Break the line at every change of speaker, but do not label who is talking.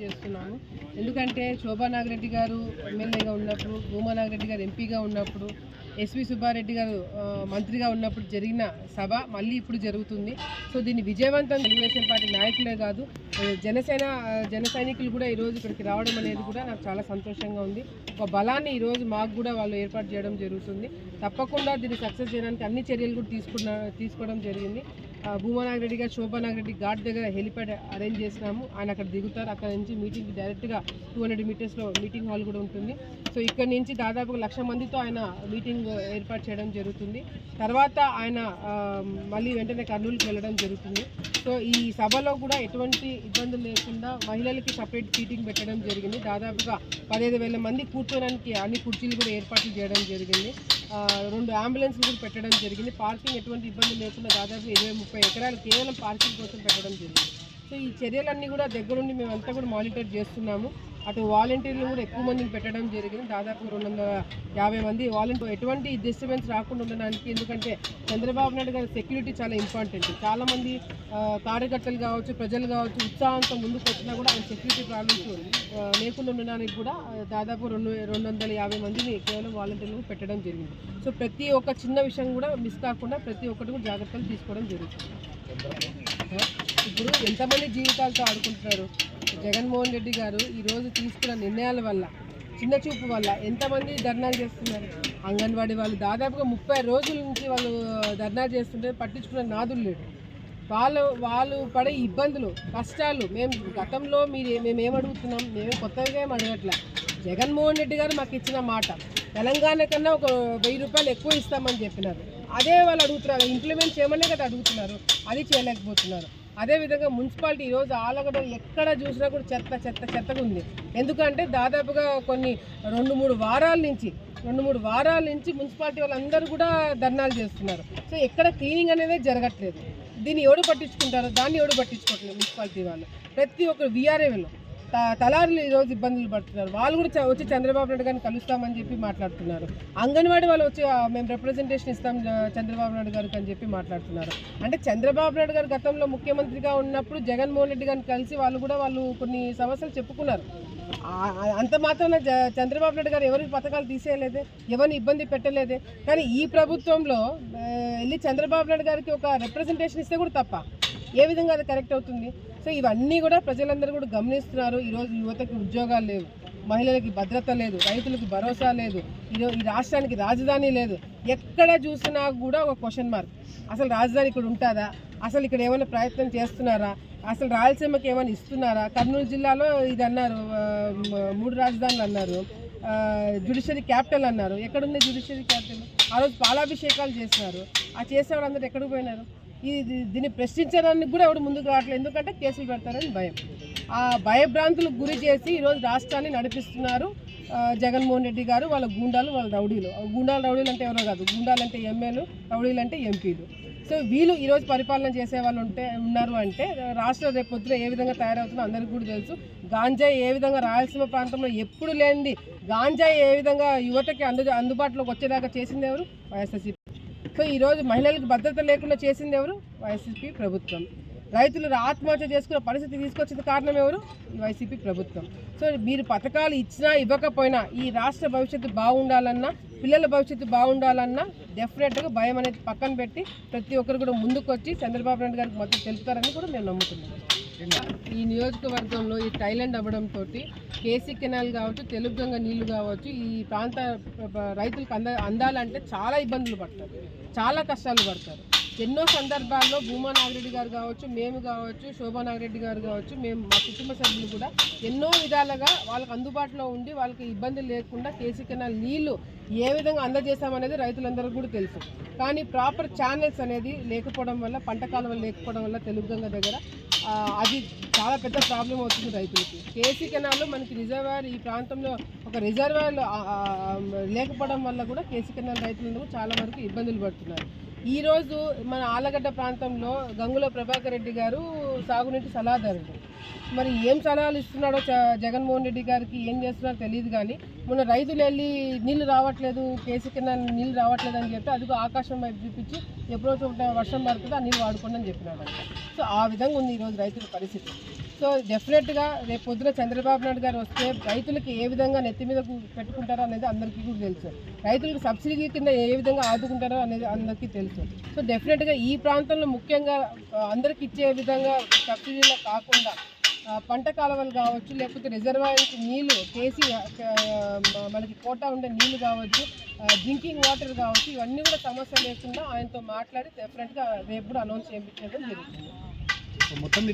చేస్తున్నాము ఎందుకంటే శోభా నాగిరెడ్డి గారు ఎమ్మెల్యేగా ఉన్నప్పుడు భూమా నాగిరెడ్డి గారు ఎంపీగా ఉన్నప్పుడు ఎస్వి సుబ్బారెడ్డి గారు మంత్రిగా ఉన్నప్పుడు జరిగిన సభ మళ్ళీ ఇప్పుడు జరుగుతుంది. సో దీన్ని విజయవంతం తెలుగుదేశం పార్టీ నాయకులే కాదు జనసేన జన సైనికులు కూడా ఈరోజు ఇక్కడికి రావడం అనేది కూడా నాకు చాలా సంతోషంగా ఉంది. ఒక బలాన్ని ఈరోజు మాకు కూడా వాళ్ళు ఏర్పాటు చేయడం జరుగుతుంది. తప్పకుండా దీన్ని సక్సెస్ చేయడానికి అన్ని చర్యలు కూడా తీసుకున్న తీసుకోవడం జరిగింది. భూమానాగిరెడ్డి గారు శోభానాగిరెడ్డి ఘాట్ దగ్గర హెలిప్యాడ్ అరేంజ్ చేసినాము. ఆయన అక్కడ దిగుతారు. అక్కడ నుంచి మీటింగ్ డైరెక్ట్గా టూ హండ్రెడ్ మీటర్స్లో మీటింగ్ హాల్ కూడా ఉంటుంది. సో ఇక్కడ నుంచి దాదాపు లక్ష మందితో ఆయన మీటింగ్ ఏర్పాటు చేయడం జరుగుతుంది. తర్వాత ఆయన మళ్ళీ వెంటనే కర్నూలుకి వెళ్ళడం జరుగుతుంది. సో ఈ సభలో కూడా ఎటువంటి ఇబ్బందులు లేకుండా మహిళలకి సపరేట్ సీటింగ్ పెట్టడం జరిగింది. దాదాపుగా పదిహేను వేల మంది కూర్చోడానికి అన్ని కుర్చీలు కూడా ఏర్పాట్లు చేయడం జరిగింది. రెండు అంబులెన్స్లు కూడా పెట్టడం జరిగింది. పార్కింగ్ ఎటువంటి ఇబ్బంది లేకుండా దాదాపు ఇరవై ముప్పై ఎకరాలు కేవలం పార్కింగ్ కోసం పెట్టడం జరిగింది. సో ఈ చర్యలన్నీ కూడా దగ్గరుండి మేమంతా కూడా మానిటర్ చేస్తున్నాము. అటు వాలంటీర్లు కూడా ఎక్కువ మందిని పెట్టడం జరిగింది. దాదాపు రెండు వందల యాభై మంది వాలంటీర్ ఎటువంటి డిస్టర్బెన్స్ రాకుండా ఉండడానికి ఎందుకంటే చంద్రబాబు నాయుడు గారి సెక్యూరిటీ చాలా ఇంపార్టెంట్. చాలామంది కార్యకర్తలు కావచ్చు ప్రజలు కావచ్చు ఉత్సాహంతో ముందుకు వచ్చినా కూడా ఆయన సెక్యూరిటీ ప్రాబ్లమ్స్ లేకుండా ఉండడానికి కూడా దాదాపు రెండు రెండు వందల యాభై మందిని కేవలం వాలంటీర్లు పెట్టడం జరిగింది. సో ప్రతి ఒక్క చిన్న విషయం కూడా మిస్ కాకుండా ప్రతి ఒక్కటి కూడా జాగ్రత్తలు తీసుకోవడం జరుగుతుంది. ఇప్పుడు ఎంతమంది జీవితాలతో ఆడుకుంటున్నారు? జగన్మోహన్ రెడ్డి గారు ఈరోజు తీసుకున్న నిర్ణయాల వల్ల చిన్న చూపు వల్ల ఎంతమంది ధర్నాలు చేస్తున్నారు? అంగన్వాడీ వాళ్ళు దాదాపుగా ముప్పై రోజుల నుంచి వాళ్ళు ధర్నా చేస్తుంటే పట్టించుకున్న నాదులు లేడు వాళ్ళు వాళ్ళు పడే ఇబ్బందులు కష్టాలు మేము గతంలో మీరు మేము అడుగుతున్నాం? మేమే కొత్తగా ఏం అడగట్లే? జగన్మోహన్ రెడ్డి గారు మాకు ఇచ్చిన మాట తెలంగాణ కన్నా ఒక వెయ్యి రూపాయలు ఎక్కువ ఇస్తామని చెప్పినారు. అదే వాళ్ళు అడుగుతున్నారు ఇంప్లిమెంట్ చేయమనే కదా అడుగుతున్నారు అది చేయలేకపోతున్నారు. అదేవిధంగా మున్సిపాలిటీ ఈరోజు ఆలగడ ఎక్కడ చూసినా కూడా చెత్త చెత్త చెత్తగా ఉంది ఎందుకంటే దాదాపుగా కొన్ని రెండు మూడు వారాల నుంచి రెండు మూడు వారాల నుంచి మున్సిపాలిటీ వాళ్ళందరూ కూడా ధర్నాలు చేస్తున్నారు. సో ఎక్కడ క్లీనింగ్ అనేది జరగట్లేదు. దీన్ని ఎవడు పట్టించుకుంటారు? దాన్ని ఎవడు పట్టించుకోవట్లేదు మున్సిపాలిటీ వాళ్ళు. ప్రతి ఒక్కరు వీఆర్ఏ వీఆర్ఏలు తలారులు ఈరోజు ఇబ్బందులు పడుతున్నారు. వాళ్ళు కూడా చ- వచ్చి చంద్రబాబు నాయుడు గారిని కలుస్తామని చెప్పి మాట్లాడుతున్నారు. అంగన్వాడీ వాళ్ళు వచ్చి మేము రిప్రజెంటేషన్ ఇస్తాం చంద్రబాబు నాయుడు గారికి అని చెప్పి మాట్లాడుతున్నారు. అంటే చంద్రబాబు నాయుడు గారు గతంలో ముఖ్యమంత్రిగా ఉన్నప్పుడు జగన్మోహన్ రెడ్డి గారిని కలిసి వాళ్ళు కూడా వాళ్ళు కొన్ని సమస్యలు చెప్పుకున్నారు. అంత మాత్రాన చంద్రబాబు నాయుడు గారు ఎవరికి పథకాలు తీసేయలేదే ఎవరిని ఇబ్బంది పెట్టలేదే. కానీ ఈ ప్రభుత్వంలో వెళ్ళి చంద్రబాబు నాయుడు గారికి ఒక రిప్రజెంటేషన్ ఇస్తే కూడా తప్ప ఏ విధంగా అది కరెక్ట్ అవుతుంది? సో ఇవన్నీ కూడా ప్రజలందరూ కూడా గమనిస్తున్నారు. ఈరోజు యువతకి ఉద్యోగాలు లేవు. మహిళలకి భద్రత లేదు. రైతులకు భరోసా లేదు. ఈరోజు ఈ రాష్ట్రానికి రాజధాని లేదు. ఎక్కడ చూసినా కూడా ఒక క్వశ్చన్ మార్క్ అసలు రాజధాని ఇక్కడ ఉంటుందా? అసలు ఇక్కడ ఏమైనా ప్రయత్నం చేస్తున్నారా? అసలు రాయలసీమకి ఏమైనా ఇస్తున్నారా? కర్నూలు జిల్లాలో ఇది అన్నారు మూడు రాజధానులు అన్నారు. జ్యుడిషియరీ క్యాపిటల్ అన్నారు. ఎక్కడుంది జ్యుడిషియరీ క్యాపిటల్ ఆ రోజు పాలాభిషేకాలు చేసినారు. ఆ చేసే వాళ్ళందరూ ఎక్కడికి పోయినారు? ఇది దీన్ని ప్రశ్నించడానికి కూడా ఎవడు ముందుకు రావట్లేదు. ఎందుకంటే కేసులు పెడతారని భయం. ఆ భయభ్రాంతులకు గురి చేసి ఈరోజు రాష్ట్రాన్ని నడిపిస్తున్నారు జగన్మోహన్ రెడ్డి గారు వాళ్ళ గూండాలు వాళ్ళ రౌడీలు. గుండాలు గూండాలు రౌడీలు అంటే ఎవరో కాదు. గుండాలు అంటే ఎమ్మెల్యేలు రౌడీలు అంటే ఎంపీలు. సో వీళ్ళు ఈరోజు పరిపాలన చేసే వాళ్ళు ఉంటే ఉన్నారు అంటే రాష్ట్ర రేపు ఏ విధంగా తయారవుతుందో అందరికీ కూడా తెలుసు. గాంజాయి ఏ విధంగా రాయలసీమ ప్రాంతంలో ఎప్పుడు లేనిది గాంజాయి ఏ విధంగా యువతకి అందు అందుబాటులోకి వచ్చేదాకా చేసింది ఎవరు? వైఎస్ఆర్సీపీ. సో ఈరోజు మహిళలకు భద్రత లేకుండా చేసింది ఎవరు? వైసీపీ ప్రభుత్వం. రైతులు ఆత్మహత్య చేసుకున్న పరిస్థితి తీసుకొచ్చిన కారణం ఎవరు? ఈ వైసీపీ ప్రభుత్వం. సో మీరు పథకాలు ఇచ్చినా ఇవ్వకపోయినా ఈ రాష్ట్ర భవిష్యత్తు బాగుండాలన్నా పిల్లల భవిష్యత్తు బాగుండాలన్నా డెఫినెట్గా భయం అనేది పక్కన పెట్టి ప్రతి ఒక్కరు కూడా ముందుకు వచ్చి చంద్రబాబు నాయుడు గారికి మొత్తం తెలుపుతారని కూడా మేము నమ్ముతున్నాం. ఈ నియోజకవర్గంలో ఈ థైలాండ్ అవ్వడంతో కేసీ కెనాల్ కావచ్చు తెలుగు గంగ నీళ్ళు కావచ్చు ఈ ప్రాంత రైతులకు అంద అందాలంటే చాలా ఇబ్బందులు పడతారు. చాలా కష్టాలు పడతారు. ఎన్నో సందర్భాల్లో భూమా నాగిరెడ్డి గారు కావచ్చు మేము కావచ్చు శోభా నాగిరెడ్డి గారు కావచ్చు మేము మా కుటుంబ సభ్యులు కూడా ఎన్నో విధాలుగా వాళ్ళకి అందుబాటులో ఉండి వాళ్ళకి ఇబ్బంది లేకుండా కేసీ కెనాల్ నీళ్ళు ఏ విధంగా అందజేశామనేది రైతులందరూ కూడా తెలుసు. కానీ ప్రాపర్ ఛానల్స్ అనేది లేకపోవడం వల్ల పంట కాలువలు లేకపోవడం వల్ల తెలుగు గంగ దగ్గర అది చాలా పెద్ద ప్రాబ్లం అవుతుంది రైతులకి. కేసీ కెనాల్లో మనకి రిజర్వాయర్ ఈ ప్రాంతంలో ఒక రిజర్వాయర్ లేకపోవడం వల్ల కూడా కేసీ కెనాల్ రైతులందరూ చాలా వరకు ఇబ్బందులు పడుతున్నారు. ఈరోజు మన ఆలగడ్డ ప్రాంతంలో గంగుల ప్రభాకర్ రెడ్డి గారు సాగునీటి సలహాదారుడు. మరి ఏం సలహాలు ఇస్తున్నాడో చ- జగన్మోహన్ రెడ్డి గారికి ఏం చేస్తున్నారో తెలియదు కానీ మొన్న రైతులు వెళ్ళి నీళ్ళు రావట్లేదు కేసీ కింద నీళ్ళు రావట్లేదు అని చెప్పి అదిగో ఆకాశం వైపు చూపించి ఎప్పుడో చోట వర్షం పడుతుందో ఆ నీళ్ళు వాడుకోండి అని చెప్పినాడు సో ఆ విధంగా ఉంది ఈరోజు రైతుల పరిస్థితి. సో డెఫినెట్గా రేపు పొద్దున చంద్రబాబు నాయుడు గారు వస్తే రైతులకి ఏ విధంగా నెత్తి మీద పెట్టుకుంటారో అనేది అందరికీ కూడా తెలుసు. రైతులకు సబ్సిడీ కింద ఏ విధంగా ఆదుకుంటారో అనేది అందరికీ తెలుసు. సో డెఫినెట్గా ఈ ప్రాంతంలో ముఖ్యంగా అందరికి ఇచ్చే విధంగా సబ్సిడీలో కాకుండా పంట కాలువలు కావచ్చు లేకపోతే రిజర్వాయర్కి నీళ్ళు కేసీ మనకి కోటా ఉండే నీళ్ళు కావచ్చు డ్రింకింగ్ వాటర్ కావచ్చు ఇవన్నీ కూడా సమస్య లేకుండా ఆయనతో మాట్లాడి డెఫినెట్గా రేపు కూడా అనౌన్స్ చేయించడం జరుగుతుంది.
మొత్తం